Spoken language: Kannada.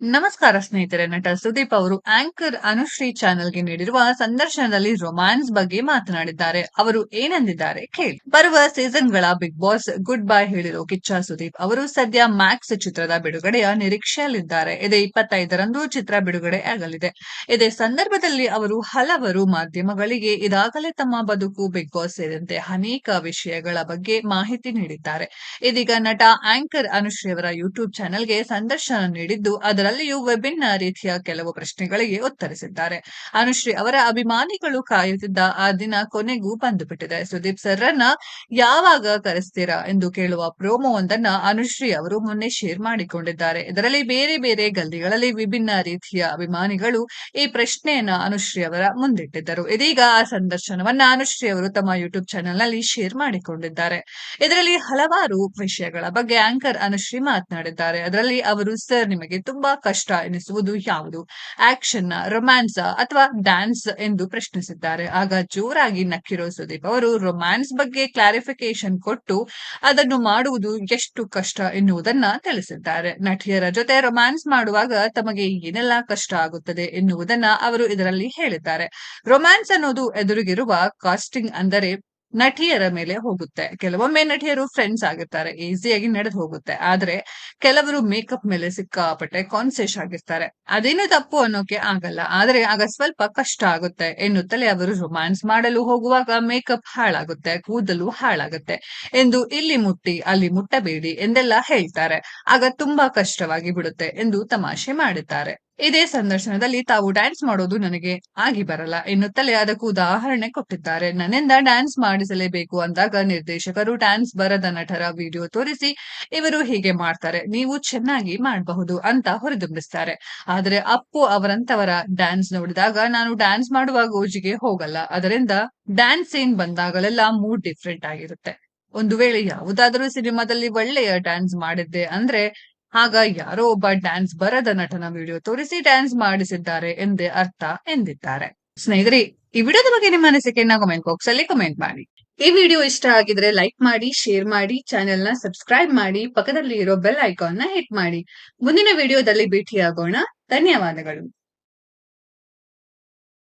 ನಮಸ್ಕಾರ ಸ್ನೇಹಿತರೆ, ನಟ ಸುದೀಪ್ ಅವರು ಆಂಕರ್ ಅನುಶ್ರೀ ಚಾನೆಲ್ಗೆ ನೀಡಿರುವ ಸಂದರ್ಶನದಲ್ಲಿ ರೊಮ್ಯಾನ್ಸ್ ಬಗ್ಗೆ ಮಾತನಾಡಿದ್ದಾರೆ. ಅವರು ಏನಂದಿದ್ದಾರೆ ಕೇಳಿ. ಬರುವ ಸೀಸನ್ಗಳ ಬಿಗ್ ಬಾಸ್ ಗುಡ್ ಬೈ ಹೇಳಿರೋ ಕಿಚ್ಚ ಸುದೀಪ್ ಅವರು ಸದ್ಯ ಮ್ಯಾಕ್ಸ್ ಚಿತ್ರದ ಬಿಡುಗಡೆಯ ನಿರೀಕ್ಷೆಯಲ್ಲಿದ್ದಾರೆ. ಇದೇ ಇಪ್ಪತ್ತೈದರಂದು ಚಿತ್ರ ಬಿಡುಗಡೆ ಆಗಲಿದೆ ಇದೇ ಸಂದರ್ಭದಲ್ಲಿ ಅವರು ಹಲವರು ಮಾಧ್ಯಮಗಳಿಗೆ ಇದಾಗಲೇ ತಮ್ಮ ಬದುಕು, ಬಿಗ್ ಬಾಸ್ ಸೇರಿದಂತೆ ಅನೇಕ ವಿಷಯಗಳ ಬಗ್ಗೆ ಮಾಹಿತಿ ನೀಡಿದ್ದಾರೆ. ಇದೀಗ ನಟ ಆಂಕರ್ ಅನುಶ್ರೀ ಅವರ ಯೂಟ್ಯೂಬ್ ಚಾನೆಲ್ಗೆ ಸಂದರ್ಶನ ನೀಡಿದ್ದು ಅದರ ಅದರಲ್ಲಿಯೂ ವಿಭಿನ್ನ ರೀತಿಯ ಕೆಲವು ಪ್ರಶ್ನೆಗಳಿಗೆ ಉತ್ತರಿಸಿದ್ದಾರೆ. ಅನುಶ್ರೀ ಅವರ ಅಭಿಮಾನಿಗಳು ಕಾಯುತ್ತಿದ್ದ ಆ ದಿನ ಕೊನೆಗೂ ಬಂದುಬಿಟ್ಟಿದೆ. ಸುದೀಪ್ ಸರ್ರನ್ನ ಯಾವಾಗ ಕರೆಸ್ತೀರಾ ಎಂದು ಕೇಳುವ ಪ್ರೋಮೋ ಒಂದನ್ನ ಅನುಶ್ರೀ ಅವರು ಮೊನ್ನೆ ಶೇರ್ ಮಾಡಿಕೊಂಡಿದ್ದಾರೆ. ಇದರಲ್ಲಿ ಬೇರೆ ಬೇರೆ ಗಲ್ಲಿಗಳಲ್ಲಿ ವಿಭಿನ್ನ ರೀತಿಯ ಅಭಿಮಾನಿಗಳು ಈ ಪ್ರಶ್ನೆಯನ್ನ ಅನುಶ್ರೀ ಅವರ ಮುಂದಿಟ್ಟಿದ್ದರು. ಇದೀಗ ಆ ಸಂದರ್ಶನವನ್ನ ಅನುಶ್ರೀ ಅವರು ತಮ್ಮ ಯೂಟ್ಯೂಬ್ ಚಾನೆಲ್ನಲ್ಲಿ ಶೇರ್ ಮಾಡಿಕೊಂಡಿದ್ದಾರೆ. ಇದರಲ್ಲಿ ಹಲವಾರು ವಿಷಯಗಳ ಬಗ್ಗೆ ಆಂಕರ್ ಅನುಶ್ರೀ ಮಾತನಾಡಿದ್ದಾರೆ. ಅದರಲ್ಲಿ ಅವರು, ಸರ್, ನಿಮಗೆ ತುಂಬಾ ಕಷ್ಟ ಎನಿಸುವುದು ಯಾವುದು? ಆಕ್ಷನ್ ರೊಮ್ಯಾನ್ಸ್ ಅಥವಾ ಡ್ಯಾನ್ಸ್ ಎಂದು ಪ್ರಶ್ನಿಸಿದ್ದಾರೆ. ಆಗ ಜೋರಾಗಿ ನಕ್ಕಿರೋ ಸುದೀಪ್ ಅವರು ರೊಮ್ಯಾನ್ಸ್ ಬಗ್ಗೆ ಕ್ಲಾರಿಫಿಕೇಶನ್ ಕೊಟ್ಟು ಅದನ್ನು ಮಾಡುವುದು ಎಷ್ಟು ಕಷ್ಟ ಎನ್ನುವುದನ್ನ ತಿಳಿಸಿದ್ದಾರೆ. ನಟಿಯರ ಜೊತೆ ರೊಮ್ಯಾನ್ಸ್ ಮಾಡುವಾಗ ತಮಗೆ ಏನೆಲ್ಲ ಕಷ್ಟ ಆಗುತ್ತದೆ ಎನ್ನುವುದನ್ನ ಅವರು ಇದರಲ್ಲಿ ಹೇಳಿದ್ದಾರೆ. ರೊಮ್ಯಾನ್ಸ್ ಅನ್ನೋದು ಎದುರಿಗಿರುವ ಕಾಸ್ಟಿಂಗ್ ಅಂದರೆ ನಟಿಯರ ಮೇಲೆ ಹೋಗುತ್ತೆ. ಕೆಲವೊಮ್ಮೆ ನಟಿಯರು ಫ್ರೆಂಡ್ಸ್ ಆಗಿರ್ತಾರೆ ಈಸಿಯಾಗಿ ನಡೆದು ಹೋಗುತ್ತೆ. ಆದ್ರೆ ಕೆಲವರು ಮೇಕಪ್ ಮೇಲೆ ಸಿಕ್ಕಾಪಟ್ಟೆ ಕಾನ್ಸಿಯಸ್ ಆಗಿರ್ತಾರೆ. ಅದೇನು ತಪ್ಪು ಅನ್ನೋಕೆ ಆಗಲ್ಲ. ಆದ್ರೆ ಆಗ ಸ್ವಲ್ಪ ಕಷ್ಟ ಆಗುತ್ತೆ ಎನ್ನುತ್ತಲೇ ಅವರು ರೊಮ್ಯಾನ್ಸ್ ಮಾಡಲು ಹೋಗುವಾಗ ಮೇಕಪ್ ಹಾಳಾಗುತ್ತೆ, ಕೂದಲು ಹಾಳಾಗುತ್ತೆ ಎಂದು ಇಲ್ಲಿ ಮುಟ್ಟಿ, ಅಲ್ಲಿ ಮುಟ್ಟಬೇಡಿ ಎಂದೆಲ್ಲ ಹೇಳ್ತಾರೆ. ಆಗ ತುಂಬಾ ಕಷ್ಟವಾಗಿ ಬಿಡುತ್ತೆ ಎಂದು ತಮಾಷೆ ಮಾಡಿದ್ದಾರೆ. ಇದೇ ಸಂದರ್ಶನದಲ್ಲಿ ತಾವು ಡ್ಯಾನ್ಸ್ ಮಾಡೋದು ನನಗೆ ಆಗಿ ಬರಲ್ಲ ಎನ್ನುತ್ತಲೇ ಅದಕ್ಕೂ ಉದಾಹರಣೆ ಕೊಟ್ಟಿದ್ದಾರೆ. ನನ್ನಿಂದ ಡ್ಯಾನ್ಸ್ ಮಾಡಿಸಲೇಬೇಕು ಅಂದಾಗ ನಿರ್ದೇಶಕರು ಡ್ಯಾನ್ಸ್ ಬರದ ನಟರ ವಿಡಿಯೋ ತೋರಿಸಿ ಇವರು ಹೀಗೆ ಮಾಡ್ತಾರೆ, ನೀವು ಚೆನ್ನಾಗಿ ಮಾಡಬಹುದು ಅಂತ ಹೊರದುಂಬಿಸ್ತಾರೆ ಆದರೆ ಅಪ್ಪು ಅವರಂತವರ ಡ್ಯಾನ್ಸ್ ನೋಡಿದಾಗ ನಾನು ಡ್ಯಾನ್ಸ್ ಮಾಡುವ ಗೋಜಿಗೆ ಹೋಗಲ್ಲ, ಅದರಿಂದ ಡ್ಯಾನ್ಸ್ ಸೀನ್ ಬಂದಾಗಲೆಲ್ಲ ಮೂಡ್ ಡಿಫ್ರೆಂಟ್ ಆಗಿರುತ್ತೆ. ಒಂದು ವೇಳೆ ಯಾವುದಾದರೂ ಸಿನಿಮಾದಲ್ಲಿ ಒಳ್ಳೆಯ ಡ್ಯಾನ್ಸ್ ಮಾಡಿದ್ದೆ ಅಂದ್ರೆ ಆಗ ಯಾರೋ ಒಬ್ಬ ಡ್ಯಾನ್ಸ್ ಬರದ ನಟನ ವಿಡಿಯೋ ತೋರಿಸಿ ಡ್ಯಾನ್ಸ್ ಮಾಡಿಸಿದ್ದಾರೆ ಎಂದೇ ಅರ್ಥ ಎಂದಿದ್ದಾರೆ. ಸ್ನೇಹಿತರೆ, ಈ ವಿಡಿಯೋದ ಬಗ್ಗೆ ನಿಮ್ಮ ಅನಿಸಿಕೆಯನ್ನ ಕಮೆಂಟ್ ಬಾಕ್ಸ್ ಅಲ್ಲಿ ಕಮೆಂಟ್ ಮಾಡಿ. ಈ ವಿಡಿಯೋ ಇಷ್ಟ ಆಗಿದ್ರೆ ಲೈಕ್ ಮಾಡಿ ಶೇರ್ ಮಾಡಿ ಚಾನೆಲ್ನ ಸಬ್ಸ್ಕ್ರೈಬ್ ಮಾಡಿ ಪಕ್ಕದಲ್ಲಿ ಇರೋ ಬೆಲ್ ಐಕಾನ್ನ ಹಿಟ್ ಮಾಡಿ. ಮುಂದಿನ ವಿಡಿಯೋದಲ್ಲಿ ಭೇಟಿಯಾಗೋಣ. ಧನ್ಯವಾದಗಳು.